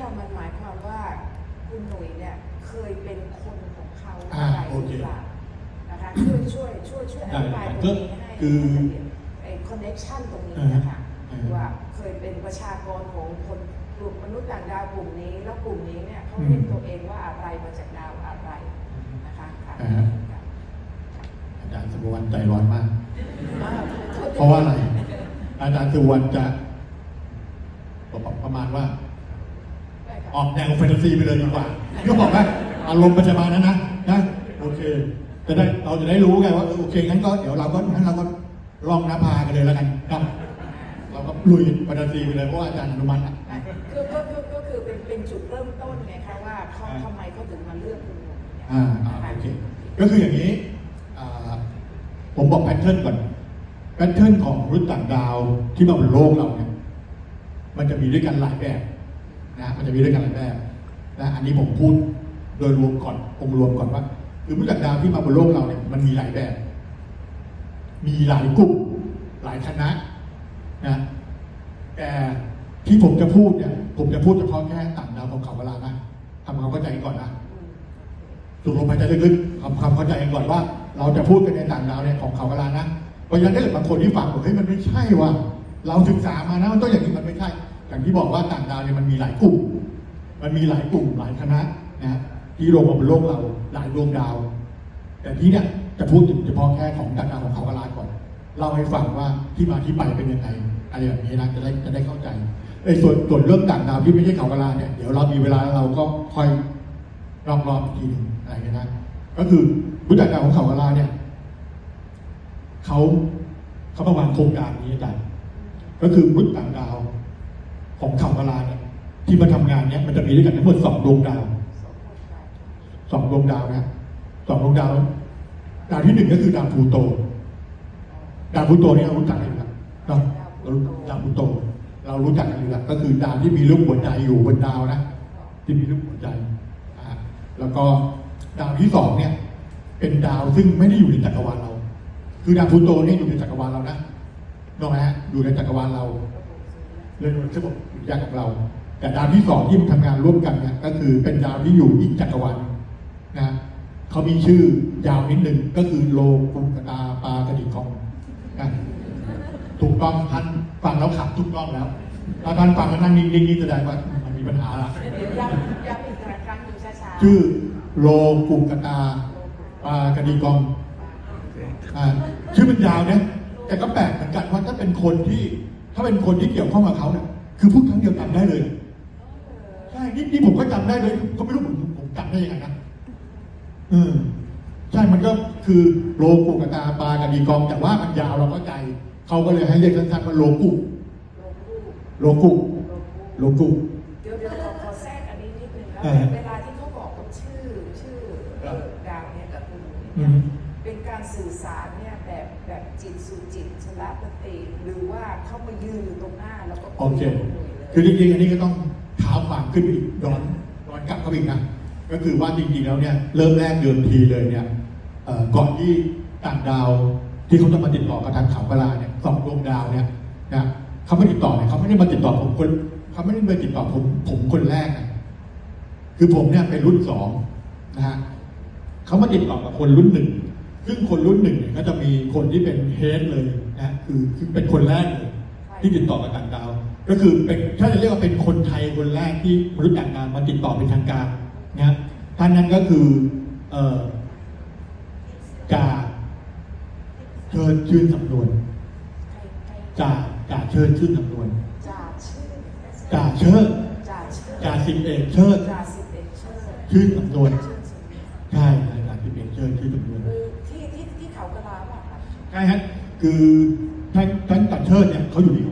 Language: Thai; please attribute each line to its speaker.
Speaker 1: เนี่ยมันหมายความว่าคุณหนุ่ยเนี่ยเคยเป็นคนของเขา
Speaker 2: อ่า
Speaker 1: อะไร
Speaker 2: โอ
Speaker 1: ห
Speaker 2: เค
Speaker 1: รือเปล่านะคะช่วยช่วยช่วยช่วยอธิบายตรงนี้ให้
Speaker 2: คือ
Speaker 1: ไอ้คอนเนคชันตรงนี้
Speaker 2: อ่าฮะ
Speaker 1: นะคะ
Speaker 2: อ่าฮะ
Speaker 1: ว่าเคยเป็นประชากรของคนกลุ่มมนุษย์ต่างดาวกลุ่มนี้ แล้วกลุ่มนี้เนี่ยเขาเรียกตัวเองว่าอะไรมาจากดาวอะไรนะคะค่ะ
Speaker 2: อ่าฮะอาจารย์สมวันใจร้อนมาก
Speaker 1: อ่าโทษ
Speaker 2: เพราะว่าอะไร อาจารย์สมวันจะประมาณว่า
Speaker 1: ได้ค่ะ
Speaker 2: ออกแนวแฟนตาซีไปเลยดีกว่า ก็บอกว่าอารมณ์มันจะมานั้นนะนะโอเคจะได้เราจะได้รู้ไงว่าเออโอเคงั้นก็เดี๋ยวเราก็งั้นเราก็ลองนภากันเลยแล้วกันครับเราก็ลุยแฟนตาซีไปเลยเพราะว่าอาจารย์อนุมัติอะ
Speaker 1: คือก็คือก็คือเป็นเป็นจุดเริ่มต้นไงคะว่าเขา
Speaker 2: อ่า
Speaker 1: ทำไมเขาถึงมาเลือกคุณหนุ่ยเนี่ย
Speaker 2: อ่าอ่าโอเคก็คืออย่างนี้อ่าผมบอกแพทเทิร์นก่อนแพทเทิร์นของมนุษย์ต่างดาวที่มาบนโลกเราเนี่ยมันจะมีด้วยกันหลายแบบ นะมันจะมีด้วยกันหลายแบบนะอันนี้ผมพูดโดยรวมก่อนองค์รวมก่อนว่าคือมนุษย์ต่างดาวที่มาบนโลกเราเนี่ยมันมีหลายแบบ มีหลายกลุ่มหลายคณะนะแต่ที่ผมจะพูดเนี่ยผมจะพูดเฉพาะแค่ต่างดาวของเขาเวลานะทำความเข้าใจก่อนนะสูดลมหายใจลึกๆทำความเข้าใจก่อนว่า เราจะพูดกันในต่างดาวเนี่ยของเขาเวลานะเพราะฉะนั้นถ้าเกิดบางคนที่ฟังบอกเฮ้ยมันไม่ใช่ว่ะเราศึกษามานะมันต้องอย่างนี้มันไม่ใช่ อย่างที่บอกว่าต่างดาวเนี่ยมันมีหลายกลุ่ม มันมีหลายกลุ่มหลายคณะนะที่ลงมาบนโลกเราหลายดวงดาว แต่ที่เนี่ยจะพูดถึงเฉพาะแค่ของต่างดาวของเขาเวลาก่อนเล่าให้ฟังว่าที่มาที่ไปเป็นยังไงอะไรแบบนี้นะจะได้จะได้เข้าใจไอ้ส่วนส่วนเรื่องต่างดาวที่ไม่ใช่เขาเวลาเนี่ยเดี๋ยวเรามีเวลาเราก็ค่อยรอบๆอีกทีหนึ่งอะไรกันนะก็คือผู้จัดการของเขากลาเนี่ยเขาเขาประมาณโครงการนี้อาจารย์ก็คือมนุษย์ต่างดาว ของเขากลาเนี่ยที่มาทำงานเนี่ยมันจะมีด้วยกันทั้งหมดสองดวงดาวสองดวงดาวนะสองดวงดาว ดาวที่หนึ่งก็คือดาวพูโต ดาวพูโตนี่เรารู้จักกันอยู่แล้วเนาะเราดาวพูโต เรารู้จักกันอยู่แล้วก็คือดาวที่มีรูปหัวใจอยู่บนดาวนะที่มีรูปหัวใจแล้วก็ดาวที่สองเนี่ย เป็นดาวซึ่งไม่ได้อยู่ในจักรวาลเรา คือดาวพูโตเนี่ยอยู่ในจักรวาลเรานะถูกไหมฮะอยู่ในจักรวาลเรา เรื่องระบบสุริยะของเรา แต่ดาวที่สองที่มันทำงานร่วมกันเนี่ยก็คือเป็นดาวที่อยู่อีกจักรวาลนะเขามีชื่อยาวนิดนึงก็คือโลกุกตาปากระดิกองนะถูกต้องท่านฟังแล้วขับถูกต้องแล้วถ้าท่านฟังแล้วนั่งนิ่งๆนี่แสดงว่ามันมีปัญหาละ
Speaker 1: เดี๋ยวย้ำย้ำอีกครั้งหนึ่งช้าๆ
Speaker 2: ชื่อโลกุกตาปากระดีกองอ่าชื่อมันยาวเนี่ยแต่ก็แปลกเหมือนกันว่าถ้าเป็นคนที่ ถ้าเป็นคนที่เกี่ยวข้องกับเขาเนี่ยคือพูดครั้งเดียวจำได้เลยใช่นี่นี่ผมก็จำได้เลยก็ไม่รู้ผมผมจำได้ยังไงนะเออใช่มันก็คือโลกุกตาปากระดีกองแต่ว่ามันยาวเราเข้าใจเขาก็เลยให้เรียกสั้นๆว่าโลกุโลกุโลกุ
Speaker 1: เดี๋ยวเดี๋ยวขอขอแทรกอันนี้นิดนึงนะ
Speaker 2: เออ
Speaker 1: เวลาที่เขาบอกว่าชื่อชื่อ
Speaker 2: ครับ
Speaker 1: ดาวเนี่ยกับคุณหนุ่ย
Speaker 2: อื
Speaker 1: เนี่ย
Speaker 2: ม
Speaker 1: เป็น การสื่อสารเนี่ยแบบแบบจิตสู่จิตชละปฏิหรือว่าเขามายืนอยู่ตรงหน้าแล้วก็
Speaker 2: โอเค
Speaker 1: ยกับณหนุ่ยเลย
Speaker 2: คือจริงๆอันนี้ก็ต้องเท้าความขึ้นไปอีกย้อนย้อนกลับเข้าไปอีกนะก็คือว่าจริงๆแล้วเนี่ยเริ่มแรกเดิมทีเลยเนี่ยเอ่อก่อนที่ต่างดาวที่เขาจะมาติดต่อกับทางเขาเวลาเนี่ยสองดวงดาวเนี่ยนะเขาไม่ติดต่อเนี่ยเขาไม่ได้มาติดต่อผมคนเขาไม่ได้มาติดต่อผมผมคนแรกนะคือผมเนี่ยเป็นรุ่นสองนะฮะเขามาติดต่อกับคนรุ่นหนึ่ง ซึ่งคนรุ่นหนึ่งเนี่ยก็จะมีคนที่เป็นเฮดเลยนะคือคือเป็นคนแรกเลยที่ติดต่อกับต่างดาว ก็คือเป็นถ้าจะเรียกว่าเป็นคนไทยคนแรกที่มนุษย์ต่างดาวมาติดต่อเป็นทางการนะท่านนั้นก็คือเอ่อจ่าเชิญชื่นสำนวน
Speaker 1: ใครใคร
Speaker 2: จ่าจ่าเชิญชื่นสำนวน
Speaker 1: จ่าชื่อ
Speaker 2: จ่าเชิญ
Speaker 1: จ่าชื่อ
Speaker 2: จ่าสิบเอกเชิญ
Speaker 1: จ่าสิบเอกเชิด
Speaker 2: ชื่นสำนวน
Speaker 1: ชื่อสิบเอก
Speaker 2: ใช่จ่าสิบเอกเชิญชื่นสำนวน
Speaker 1: คือที่ที่ที่ เขากระลาป่ะครับ
Speaker 2: ใช่ฮะคือท่านท่านจ่าเชิดเนี่ยเขาอยู่ที่